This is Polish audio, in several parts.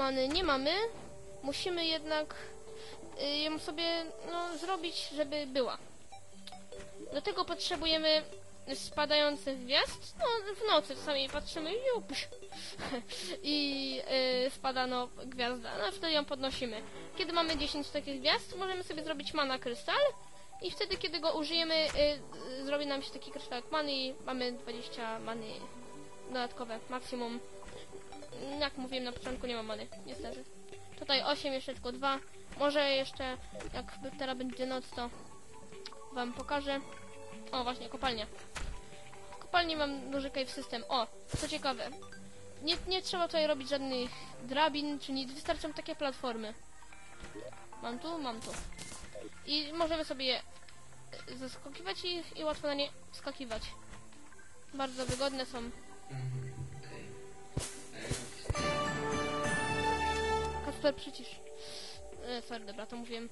many nie mamy, musimy jednak y, ją sobie no, zrobić, żeby była. Do tego potrzebujemy spadających gwiazd. No, w nocy czasami patrzymy i y, spada no, gwiazda. No, wtedy ją podnosimy. Kiedy mamy 10 takich gwiazd, możemy sobie zrobić mana krystal. I wtedy, kiedy go użyjemy, y, y, zrobi nam się taki kryształek many i mamy 20 many dodatkowe, maksimum. Jak mówiłem na początku, nie ma many, niestety. Tutaj 8, jeszcze tylko 2. Może jeszcze, jak teraz będzie noc, to wam pokażę. O, właśnie, kopalnia. W kopalni mam duży cave system. O, co ciekawe. Nie, nie trzeba tutaj robić żadnych drabin, czy nic. Wystarczą takie platformy. Mam tu, mam tu. I możemy sobie je zaskakiwać i, i łatwo na nie wskakiwać. Bardzo wygodne są. Kasper, przycisz. E, sorry, dobra, to mówiłem.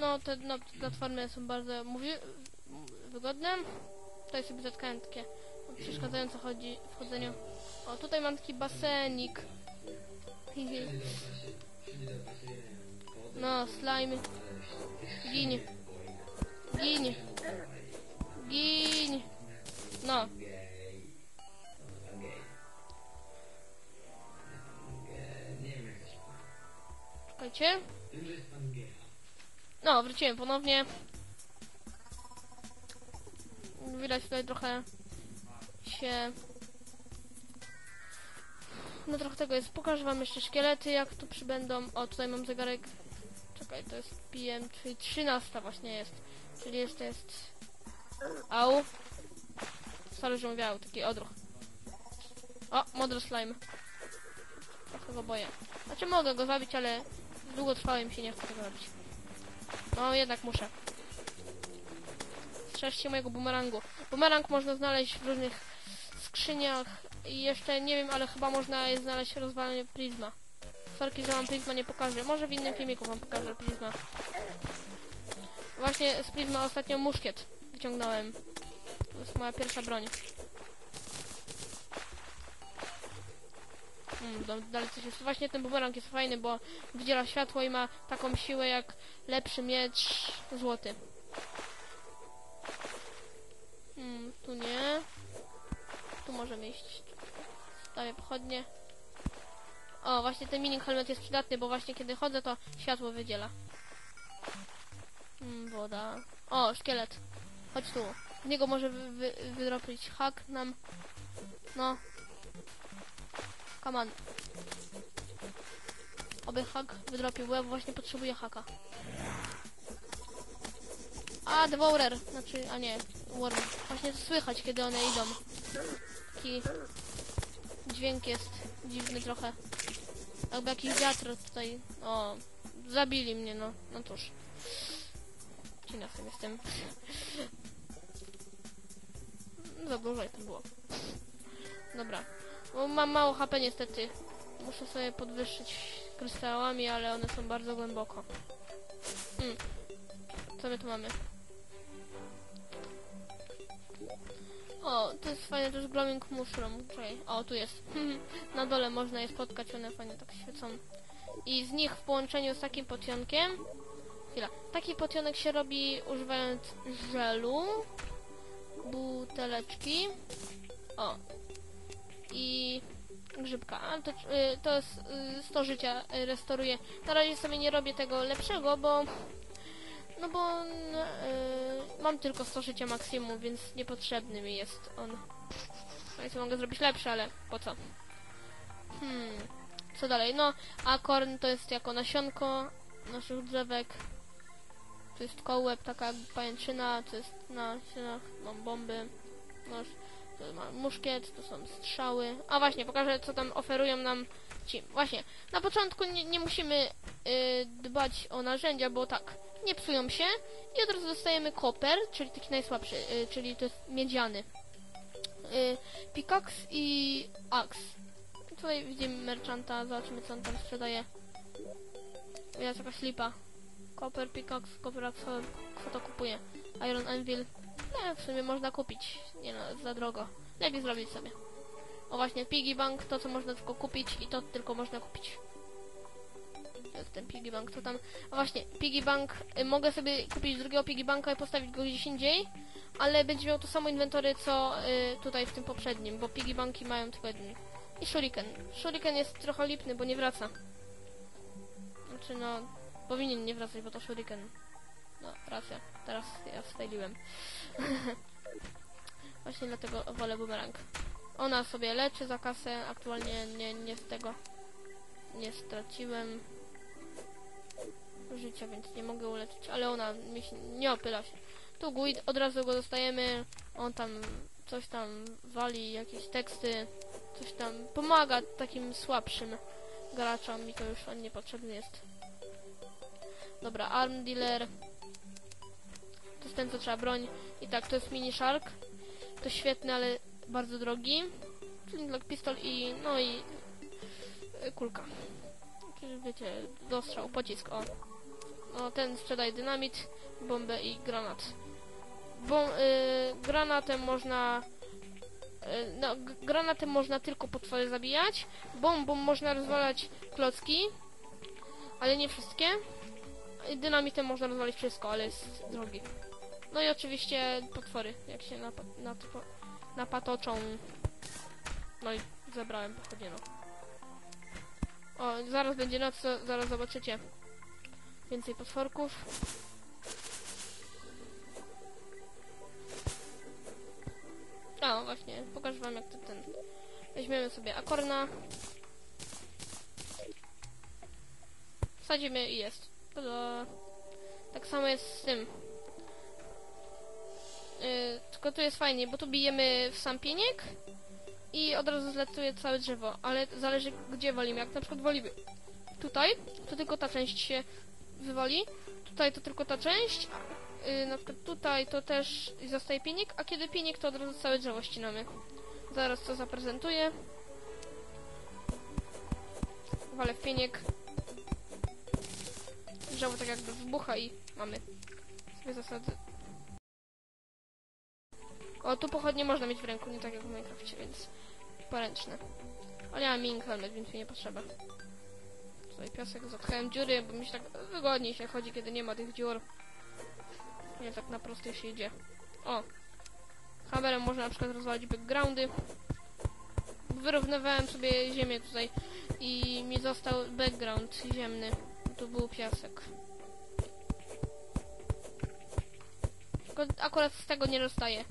No, te no, platformy są bardzo mówi, wygodne. Tutaj sobie zatkałem takie przeszkadzające chodzi w chodzeniu. O, tutaj mam taki basenik. No, slime. Gin. Gin. Gin. No, czekajcie. No, wróciłem ponownie. Widać tutaj trochę się... No trochę tego jest. Pokażę wam jeszcze szkielety, jak tu przybędą. O, tutaj mam zegarek. Czekaj, to jest PM, czyli 13 właśnie jest. Czyli to jest... Au. Sorry, że mówiał, taki odruch. O, modry slime. Trochę go boję. Znaczy mogę go zabić, ale długotrwałe mi się nie chce tego robić. No, jednak muszę. Strzeżcie mojego bumerangu. Bumerang można znaleźć w różnych skrzyniach i jeszcze nie wiem, ale chyba można je znaleźć w rozwaleniu Prisma. Sorki, że wam Prisma nie pokażę. Może w innym filmiku wam pokażę Prisma. Właśnie z Prisma ostatnio muszkiet wyciągnąłem. To jest moja pierwsza broń. Mm, dalej coś jest. Właśnie ten bumerang jest fajny, bo wydziela światło i ma taką siłę jak lepszy miecz złoty. Hmm, tu nie. Tu możemy iść. Stawię pochodnie. O, właśnie ten mini helmet jest przydatny, bo właśnie kiedy chodzę, to światło wydziela. Hmm, woda. O, szkielet. Chodź tu. Z niego może wy, wy, hak nam. No. Come on. Oby hak wydropił, ja właśnie potrzebuję haka. A, Devourer. Znaczy, a nie, Worm. Właśnie to słychać, kiedy one idą. Taki dźwięk jest dziwny trochę. Jakby jakiś wiatr tutaj... O, zabili mnie, no. No cóż. Cieniasem jestem. Za dużo tam było. Dobra. Bo mam mało HP niestety. Muszę sobie podwyższyć krystałami, ale one są bardzo głęboko. Hmm. Co my tu mamy? O, to jest fajne, to jest glowing mushroom. O, tu jest. Na dole można je spotkać, one fajnie tak świecą. I z nich w połączeniu z takim potionkiem... Chwila. Taki potionek się robi używając żelu, buteleczki. O. I grzybka. A to, y, to jest y, 100 życia y, restauruję. Na razie sobie nie robię tego lepszego, bo no bo no, y, mam tylko 100 życia maksimum, więc niepotrzebny mi jest on. No i co mogę zrobić lepsze, ale po co? Hmm, co dalej? No, akorn to jest jako nasionko naszych drzewek. To jest kołeb, taka pajęczyna, to jest na ścianach, mam bomby, noż, to mam muszkiet, to są strzały. A właśnie, pokażę co tam oferują nam ci. Właśnie, na początku nie, nie musimy y, dbać o narzędzia, bo tak, nie psują się i od razu dostajemy koper, czyli taki najsłabszy, y, czyli to jest miedziany. Y, pickaxe i axe. Tutaj widzimy merchanta, zobaczymy co on tam sprzedaje. Jest jakaś lipa. Copper, pickaxe, copper axe, kto to kupuje? Iron anvil. No, w sumie można kupić. Nie no, za drogo. Lepiej zrobić sobie. O właśnie, piggy bank, to co można tylko kupić i to tylko można kupić. ten piggy bank, to tam... A właśnie, piggy bank, y, mogę sobie kupić drugiego piggy banka i postawić go gdzieś indziej, ale będzie miał to samo inwentory, co y, tutaj w tym poprzednim, bo piggy banki mają tylko jeden. I shuriken. Shuriken jest trochę lipny, bo nie wraca. Znaczy no, powinien nie wracać, bo to shuriken. No, racja. Teraz ja styliłem. Właśnie dlatego wolę bumerang. Ona sobie leczy za kasę, aktualnie nie, nie z tego nie straciłem życia, więc nie mogę uleczyć, ale ona mi się nie opyla się. Tu guid, od razu go dostajemy, on tam coś tam wali, jakieś teksty, coś tam pomaga takim słabszym graczom i to już on niepotrzebny jest. Dobra, arm dealer. To jest ten, co trzeba broń. I tak, to jest mini shark. To świetny, ale bardzo drogi. Tak pistol i, no i y, kulka. Czyli wiecie, dostrzał, pocisk, o. No, ten sprzedaje dynamit, bombę i granat. Y, granatem można... y, No, granatem można tylko potwory zabijać. Bombą można rozwalać klocki, ale nie wszystkie. Dynamitem można rozwalić wszystko, ale jest drogi. No i oczywiście potwory, jak się napa natpo- napatoczą. No i zebrałem pochodnie, no. O, zaraz będzie noc, zaraz zobaczycie. Więcej potworków. A, właśnie, pokażę wam jak to ten... Weźmiemy sobie akorna. Wsadzimy i jest. Tada. Tak samo jest z tym. Tylko tu jest fajnie, bo tu bijemy w sam pieniek i od razu zlatuje całe drzewo, ale zależy gdzie walimy. Jak na przykład walimy tutaj, to tylko ta część się wywali. Tutaj to tylko ta część. Yy, na przykład tutaj to też zostaje pieniek, a kiedy pieniek to od razu całe drzewo ścinamy. Zaraz to zaprezentuję. Walę w pieniek. Drzewo tak jakby wybucha i mamy sobie zasady. O, tu pochodnie można mieć w ręku, nie tak jak w Minecrafcie, więc poręczne. Ale ja mam mini helmet, więc mi nie potrzeba. Tutaj piasek, zatkałem dziury, bo mi się tak wygodniej się chodzi, kiedy nie ma tych dziur. Nie tak na prostej się idzie. O! Hammerem można na przykład rozwalić backgroundy. Wyrównywałem sobie ziemię tutaj i mi został background ziemny. Tu był piasek. Tylko akurat z tego nie rozstaje.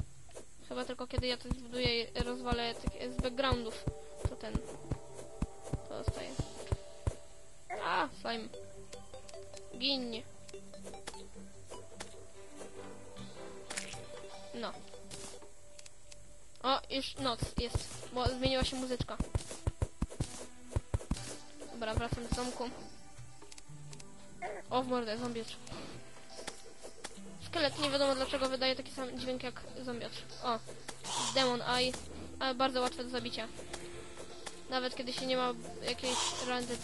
Chyba tylko kiedy ja coś zbuduję i rozwalę z backgroundów. To ten. To zostaje. A, slime. Ginie. No. O, już noc jest, bo zmieniła się muzyczka. Dobra, wracam do domku. O, w mordę, zombiacz. Szkielet nie wiadomo dlaczego wydaje taki sam dźwięk jak zombiacz. O, Demon Eye, ale bardzo łatwe do zabicia. Nawet kiedy się nie ma jakiejś randy,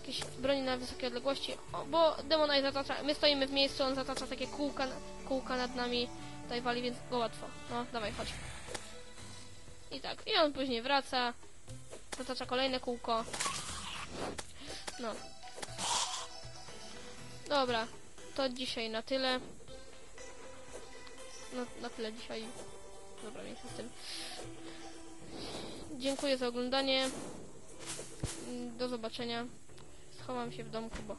jakiejś broni na wysokiej odległości. O, bo Demon Eye zatacza, my stoimy w miejscu, on zatacza takie kółka, kółka nad nami, tutaj wali, więc go łatwo. No, dawaj, chodź. I tak, i on później wraca, zatacza kolejne kółko. No. Dobra, to dzisiaj na tyle. No, na tyle dzisiaj. Dobra, więc z tym. Dziękuję za oglądanie. Do zobaczenia. Schowam się w domku, bo...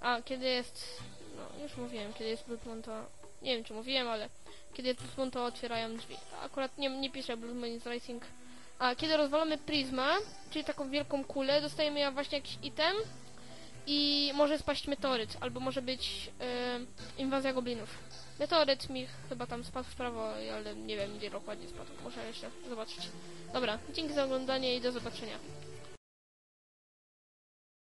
A, kiedy jest... No, już mówiłem, kiedy jest Blood Moon, to... Nie wiem, czy mówiłem, ale... Kiedy jest Blood Moon, to otwierają drzwi. Akurat nie, nie piszę Blood Moon is Rising. A, kiedy rozwalamy Prisma, czyli taką wielką kulę, dostajemy ja właśnie jakiś item i może spaść meteoryt, albo może być e, inwazja goblinów. Meteoryt mi chyba tam spadł w prawo, ale nie wiem gdzie dokładnie spadł. Muszę jeszcze zobaczyć. Dobra, dzięki za oglądanie i do zobaczenia.